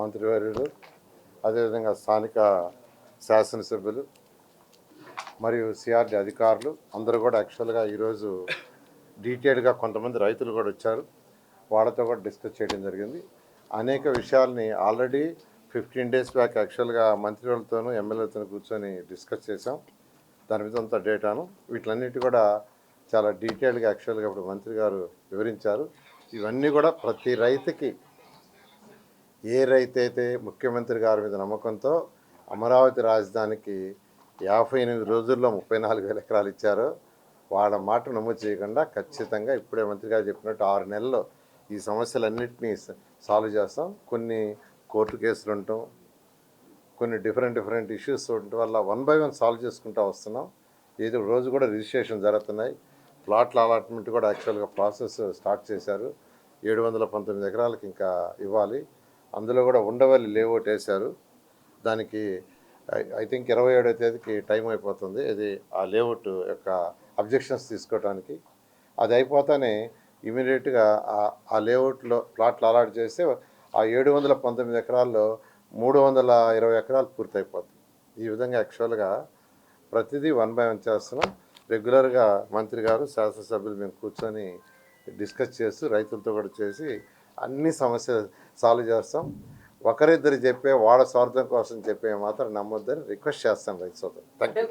మంత్రివర్యులు అదేవిధంగా స్థానిక శాసనసభ్యులు మరియు సిఆర్డి అధికారులు అందరూ కూడా యాక్చువల్గా ఈరోజు డీటెయిల్గా కొంతమంది రైతులు కూడా వచ్చారు. వాళ్ళతో కూడా డిస్కస్ చేయడం జరిగింది. అనేక విషయాల్ని ఆల్రెడీ ఫిఫ్టీన్ డేస్ బ్యాక్ యాక్చువల్గా మంత్రివర్లతోనూ ఎమ్మెల్యేలతోనూ కూర్చొని డిస్కస్ చేసాం దాని మీద అంత డేటాను. వీటిలన్నిటి కూడా చాలా డీటెయిల్గా యాక్చువల్గా ఇప్పుడు మంత్రి గారు వివరించారు. ఇవన్నీ కూడా ప్రతి రైతుకి ఏ రైతు అయితే ముఖ్యమంత్రి గారి మీద నమ్మకంతో అమరావతి రాజధానికి యాభై ఎనిమిది రోజుల్లో ముప్పై నాలుగు వేల ఎకరాలు ఇచ్చారో వాళ్ళ మాట నమోదు చేయకుండా ఖచ్చితంగా ఇప్పుడే మంత్రి గారు చెప్పినట్టు ఆరు నెలల్లో ఈ సమస్యలన్నింటినీ సాల్వ్ చేస్తాం. కొన్ని కోర్టు కేసులు ఉండటం కొన్ని డిఫరెంట్ డిఫరెంట్ ఇష్యూస్ ఉండటం వల్ల వన్ బై వన్ సాల్వ్ చేసుకుంటూ వస్తున్నాం. ఏదో రోజు కూడా రిజిస్ట్రేషన్ జరుగుతున్నాయి. ప్లాట్ల అలాట్మెంట్ కూడా యాక్చువల్గా ప్రాసెస్ స్టార్ట్ చేశారు. ఏడు వందల పంతొమ్మిది ఎకరాలకు ఇంకా ఇవ్వాలి. అందులో కూడా ఉండవల్లి లేఅవుట్ వేశారు. దానికి ఐ థింక్ ఇరవై ఏడో తేదీకి టైం అయిపోతుంది. అది ఆ లేఅవుట్ యొక్క అబ్జెక్షన్స్ తీసుకోవడానికి అది అయిపోతానే ఇమీడియట్గా ఆ లేఅవుట్లో ప్లాట్లు అలాట్ చేస్తే ఆ ఏడు వందల పంతొమ్మిది ఎకరాల్లో మూడు వందల ఇరవై ఎకరాలు పూర్తయిపోతుంది ఈ విధంగా యాక్చువల్గా ప్రతిదీ వన్ బై వన్ చేస్తున్నాం. రెగ్యులర్గా మంత్రి గారు శాసనసభ్యులు మేము కూర్చొని డిస్కస్ చేస్తూ రైతులతో కూడా చేసి అన్ని సమస్యలు సాల్వ్ చేస్తాం. ఒకరిద్దరు చెప్పే వాళ్ళ స్వార్థం కోసం చెప్పే మాత్రం నమ్మొద్దని రిక్వెస్ట్ చేస్తాం రైతు సోదరు థ్యాంక్ యూ